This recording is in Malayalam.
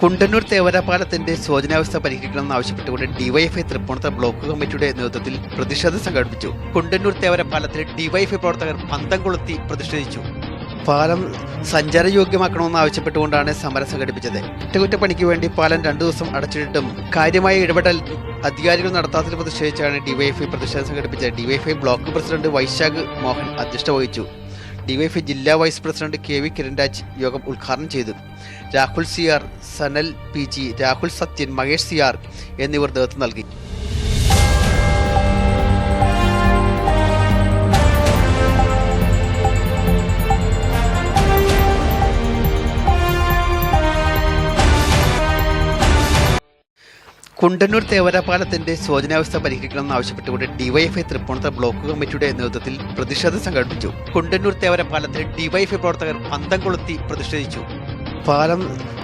കുണ്ടന്നൂർ തേവര പാലത്തിന്റെ ശോചനാവസ്ഥ പരിഹരിക്കണമെന്ന് ആവശ്യപ്പെട്ടുകൊണ്ട് ഡിവൈഎഫ്ഐ തൃപ്പൂണിത്തുറ ബ്ലോക്ക് കമ്മിറ്റിയുടെ നേതൃത്വത്തിൽ പ്രതിഷേധം സംഘടിപ്പിച്ചു. കുണ്ടന്നൂർ തേവര പാലത്തിലെ ഡിവൈഎഫ്ഐ പ്രവർത്തകർ പന്തം കൊളുത്തി പ്രതിഷേധിച്ചു. പാലം സഞ്ചാരയോഗ്യമാക്കണമെന്ന് ആവശ്യപ്പെട്ടുകൊണ്ടാണ് സമരം സംഘടിപ്പിച്ചത്. അറ്റകുറ്റപ്പണിക്ക് വേണ്ടി പാലം രണ്ടു ദിവസം അടച്ചിട്ടും കാര്യമായ ഇടപെടൽ അധികാരികൾ നടത്താത്തതിൽ പ്രതിഷേധിച്ചാണ് ഡിവൈഎഫ്ഐ പ്രതിഷേധം സംഘടിപ്പിച്ചത്. DYFI block president Vaishakh Mohan അധ്യക്ഷത വഹിച്ചു. ഡിവൈഎഫ്ഐ ജില്ലാ vice president K V Kiranraj യോഗം ഉദ്ഘാടനം ചെയ്തു. Rahul C R Sanal P G Rahul Sathyan Mahesh C R എന്നിവർ നേതൃത്വം നൽകി. കുണ്ടന്നൂർ തേവര പാലത്തിന്റെ ശോചനാവസ്ഥ പരിഹരിക്കണമെന്ന് ആവശ്യപ്പെട്ടുകൊണ്ട് ഡിവൈഎഫ്ഐ തൃപ്പൂണിത്തുറ ബ്ലോക്ക് കമ്മിറ്റിയുടെ നേതൃത്വത്തിൽ പ്രതിഷേധം സംഘടിപ്പിച്ചു. കുണ്ടന്നൂർ തേവര പാലത്തിൽ ഡിവൈഎഫ്ഐ പ്രവർത്തകർ പന്തം കൊളുത്തി പ്രതിഷേധിച്ചു. പാലം